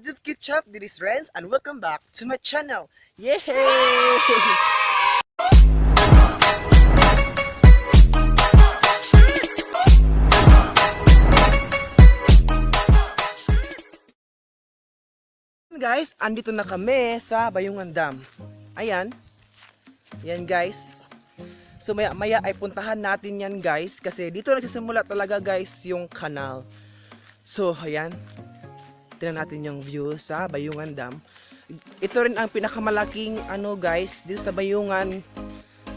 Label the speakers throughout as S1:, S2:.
S1: What's up, Ketchup? This is Renz, and welcome back to my channel. Yay! Guys, andito na kami sa Bayungan Dam. Ayan. Yan guys. So maya maya ay puntahan natin yan guys kasi dito nagsisimula talaga guys yung kanal. So ayan. Tingnan natin yung view sa Bayungan Dam. Ito rin ang pinakamalaking ano guys dito sa Bayungan.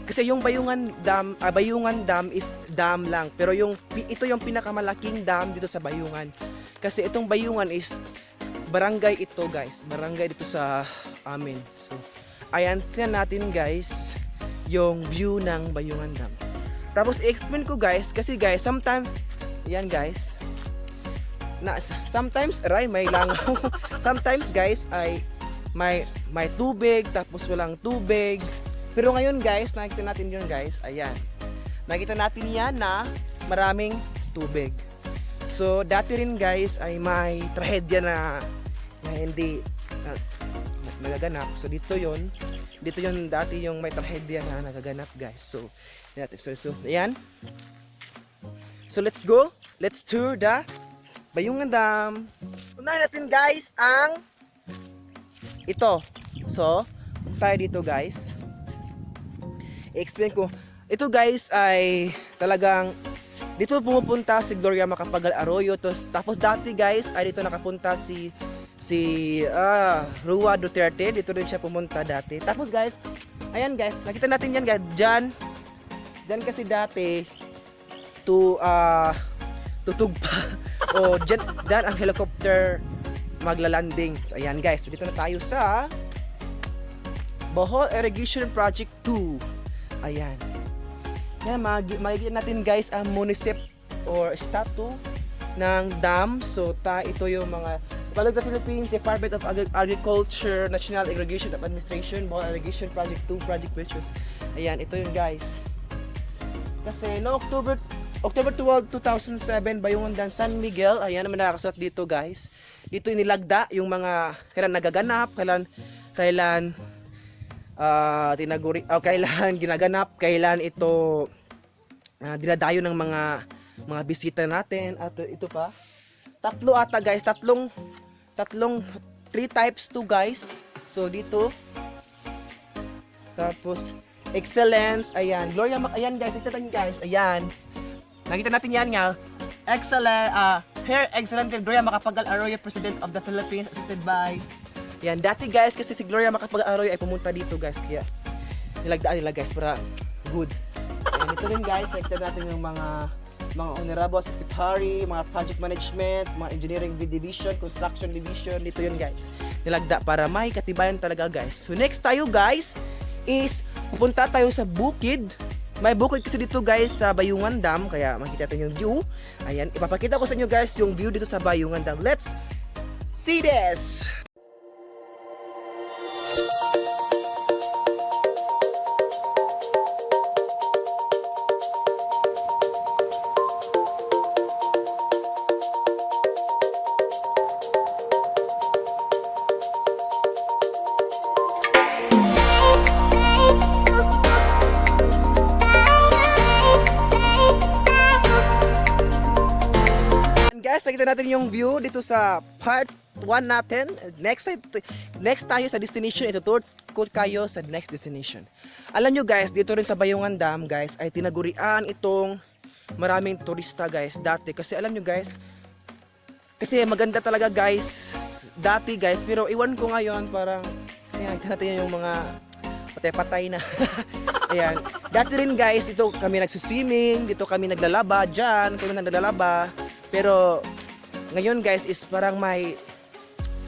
S1: Kasi yung Bayungan Dam, ah, Bayungan Dam is dam lang. Pero yung ito yung pinakamalaking dam dito sa Bayungan. Kasi itong Bayungan is barangay ito guys. Barangay dito sa amin. So ayan, tingnan natin guys yung view ng Bayungan Dam. Tapos i-explain ko guys kasi guys sometimes yan guys na sometimes aray may langaw sometimes guys ay may may tubig tapos walang tubig. Pero ngayon guys nakita natin yun guys. Ayan. Nakita natin yan na maraming tubig. So dati rin guys ay may trahedya na, na hindi na, na- nagaganap. So dito yon dito yon dati yung may trahedya na nagaganap guys. So so, so ayan. So let's go. Let's tour the Bayungan Dam. Unahin natin guys ang ito. So, tayo dito guys. I-explain ko. Ito guys ay talagang dito pumupunta si Gloria Macapagal Arroyo tapos, tapos dati guys ay dito nakapunta si si ah, Rua Duterte dito rin siya pumunta dati tapos guys ayan guys nakita natin yan guys dyan dyan kasi dati to ah tutug pa o dyan, dyan ang helicopter maglalanding. So, ayan guys. So, dito na tayo sa Bohol Irrigation Project 2 ayan. Yan makikita natin guys ang municip or statue ng dam. So ta ito yung mga Balog the Philippines Department of Agri- Agriculture National Irrigation Administration Bohol Irrigation Project 2 Project Precious ayan ito yun guys. Kasi no October October 12, 2007, Bayungan Dan San Miguel. Ayan naman nakakasuot dito, guys. Dito inilagda yung mga kailan nagaganap, kailan kailan ah tinaguri o kailan ginaganap, kailan ito ah, dinadayo ng mga mga bisita natin at ito pa. Tatlo ata, guys, tatlong tatlong three types to guys. So dito tapos excellence, ayan. Gloria Mac, ayan guys, ito guys, ayan. Nakita natin yan nga. Excellent, ah, Her Excellency Gloria Macapagal Arroyo, President of the Philippines, assisted by... Yan, dati guys, kasi si Gloria Macapagal Arroyo ay pumunta dito guys, kaya nilagdaan nila guys para good. Yan, ito rin guys, nakita natin yung mga mga honorable secretary, mga project management, mga engineering division, construction division, dito yun guys. Nilagda para may katibayan talaga guys. So next tayo guys is pupunta tayo sa bukid. May bukid kasi dito guys sa Bayungan Dam kaya makita natin yung view. Ayan, ipapakita ko sa inyo guys yung view dito sa Bayungan Dam. Let's see this! Nakita natin yung view dito sa part 1 natin. Next time, next tayo sa destination, ito tour ko kayo sa next destination. Alam nyo guys, dito rin sa Bayungan Dam guys, ay tinagurian itong maraming turista guys dati. Kasi alam nyo guys, kasi maganda talaga guys dati guys pero iwan ko ngayon parang ayan natin yung mga patay-patay na ayan dati rin guys ito kami nagsuswimming dito kami naglalaba dyan kami naglalaba pero ngayon guys is parang may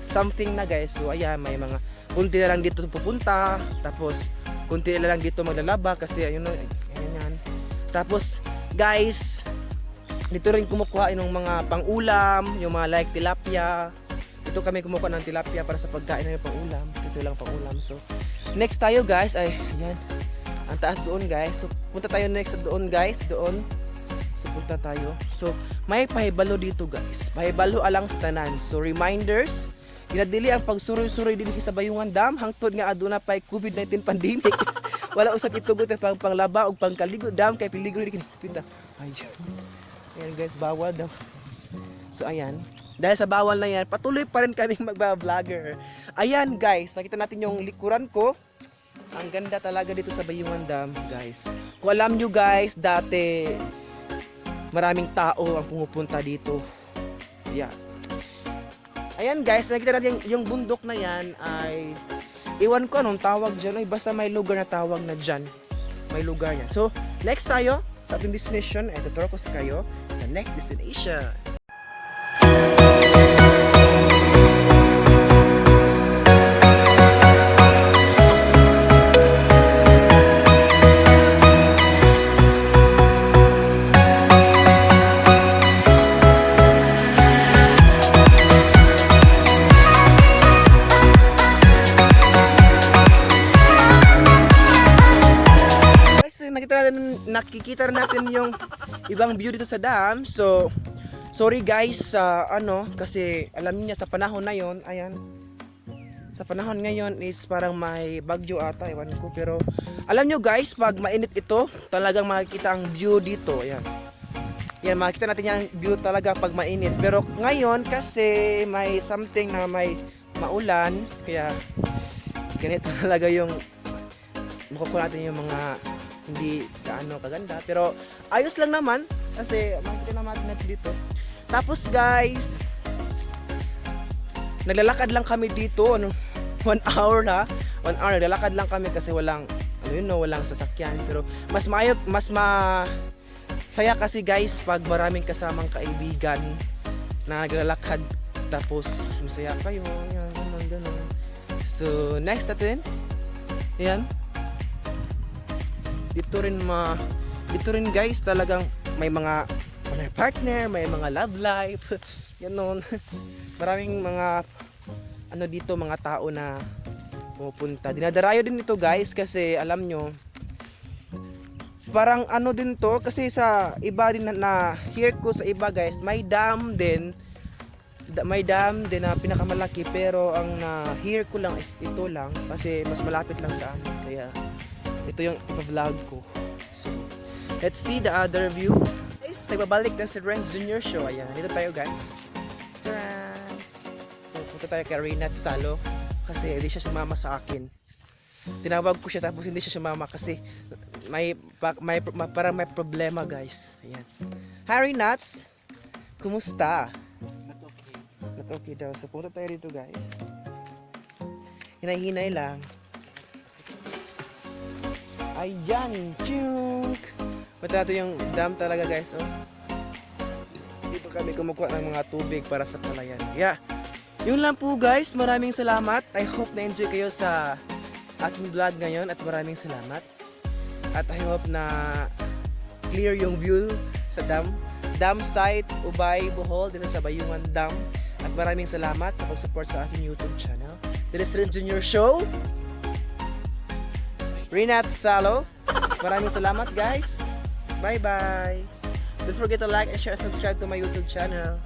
S1: something na guys so ayan may mga kunti na lang dito pupunta tapos kunti na lang dito maglalaba kasi ayun ayan yan tapos guys dito rin kumukuha ng mga pang-ulam, yung mga like tilapia. Dito kami kumukuha ng tilapia para sa pagkain ng pang-ulam kasi walang pang-ulam. So, next tayo guys ay ayan. Ang taas doon guys. So, punta tayo next doon guys, doon. So, punta tayo. So, may pahibalo dito guys. Pahibalo alang sa tanan. So, reminders ginadili ang pagsuroy-suroy din sa Bayungan Dam hangtod nga aduna pay COVID-19 pandemic. Wala usab itugot ang pang panglaba ug pangkaligo dam kay peligro di kinapita. Ayun. Ayan guys, bawal daw. So ayan. Dahil sa bawal na yan, patuloy pa rin kaming magba-vlogger. Ayan guys, nakita natin yung likuran ko. Ang ganda talaga dito sa Bayungan Dam, guys. Kung alam nyo guys, dati maraming tao ang pumupunta dito. Yeah. Ayan guys, nakita natin yung, yung bundok na yan ay iwan ko anong tawag dyan. Ay, basta may lugar na tawag na dyan. May lugar niya. So, next tayo sa ating destination. Ito, turo ko sa kayo sa next destination. Nakikita rin natin yung ibang view dito sa dam. So, sorry guys sa ano, kasi alam niyo sa panahon na yon, ayan. Sa panahon ngayon is parang may bagyo ata, ewan ko. Pero alam nyo guys, pag mainit ito, talagang makikita ang view dito. Ayan. Yan, makikita natin yung view talaga pag mainit. Pero ngayon, kasi may something na may maulan, kaya ganito talaga yung makukuha natin yung mga hindi gaano kaganda. Pero ayos lang naman kasi makikita naman natin dito. Tapos guys, naglalakad lang kami dito. Ano, one hour na. One hour, naglalakad lang kami kasi walang, ano yun, no, walang sasakyan. Pero mas mayo, mas ma saya kasi guys pag maraming kasamang kaibigan na naglalakad tapos mas masaya kayo yan ganun ganun so next natin yan dito rin ma dito rin guys talagang may mga may partner, may mga love life, ganun. Maraming mga ano dito mga tao na pumupunta. Dinadarayo din ito guys kasi alam nyo parang ano din to kasi sa iba din na, na hear ko sa iba guys may dam din da- may dam din na pinakamalaki pero ang na hear ko lang is ito lang kasi mas malapit lang sa amin kaya ito yung vlog ko. So let's see the other view. Guys nagbabalik na si Renz Junior Show. Ayan dito tayo guys. Taran! so punta tayo kay Reynat Salo kasi hindi siya sumama sa akin. Tinawag ko siya tapos hindi siya sumama kasi may, may, ma- parang may problema guys. Ayan. Harry Nuts kumusta? Not okay daw. So punta tayo dito guys. Hinay-hinay lang Ayan, chunk! Mata natin yung dam talaga guys, oh. Dito kami kumukuha ng mga tubig para sa palayan. Yeah. Yun lang po guys, maraming salamat. I hope na enjoy kayo sa aking vlog ngayon at maraming salamat. At I hope na clear yung view sa dam. Dam site, Ubay, Bohol, dito sa Bayungan Dam. At maraming salamat sa pag-support sa aking YouTube channel. The Lestrin Junior Show. Renat Salo. Maraming salamat guys. Bye bye. Don't forget to like and share and subscribe to my YouTube channel.